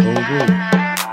oldu?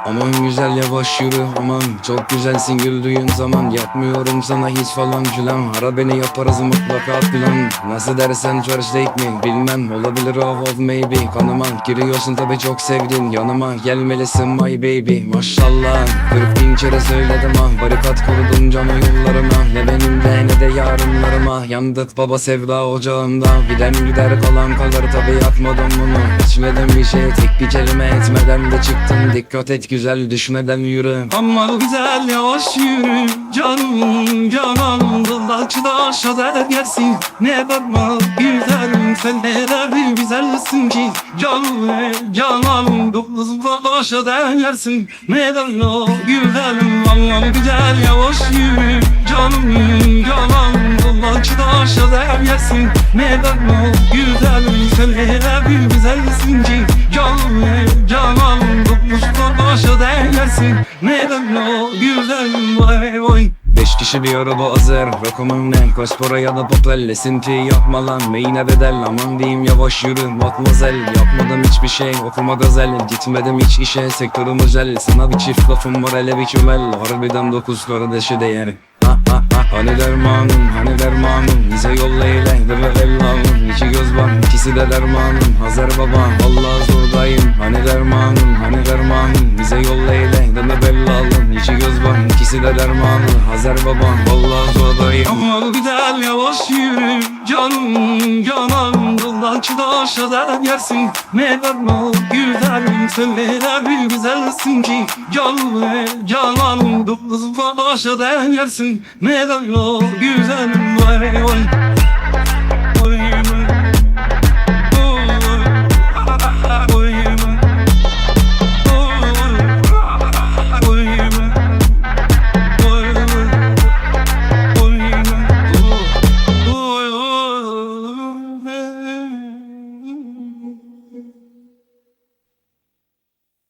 Aman güzel yavaş yürü aman. Çok güzelsin güldüğün zaman. Yapmıyorum sana hiç falan filan. Ara beni yaparız mutlaka plan Nasıl dersen first date mi? Bilmem. Olabilir of of maybe. Kanıma Giriyorsun tabi çok sevdin. Yanıma Gelmelisin my baby. Maşallah. Kırk bin kere söyledim ah Barikat kurdum canı yollarıma. Ne benimle ne de yarınlarıma. Yandık baba sevda ocağında Giden gider kalan kalır tabi yapmadım bunu İçmedim bir şey tek bir kelime etmeden de çıktım. Dikkat et güzel düşmeden yürü. Ama güzel yavaş yürü. Canım canan Dıldaçta aşağıda gelsin. Ne bakma güzelim Sen neler güzelsin ki. Canım canan Dıldaçta aşağıda gelsin. Ne bakma güzelim Ama güzel yavaş yürü. Canım canan Dıldaçta aşağıda gelsin. Ne bakma güzelim Canım ve canan Dıldaçta aşağıda gelsin Ne bakma güzelim Vay vay? Beş kişi bir araba hazır. Rakamın ne Kaspora ya da papel Esinti yapma lan. Meyine bedel Aman diyeyim yavaş yürü. Matmazel Yapmadım hiçbir şey. Okuma gazel Gitmedim hiç işe. Sektörüm özel. Sana bir çift lafım var hele bir çömel Harbiden dokuz kardeşi değer Hani dermanım hani dermanım Bize yolla eyle Deve ellamım İki göz var ikisi de dermanım. Hazır baba vallahi zordayım. Hani dermanım hani dermanım Bize yolla eyle Deme bellalım İki göz var ikisi de dermanım Hazır baba vallahi zordayım. Ama güzel yavaş yürü Canım canan Dıldaçta aşağıda yersin. Ne bakma güzelim Sen neler güzelsin ki. Canım ve canan Dıldaçta aşağıda yersin. Ne bakma güzelim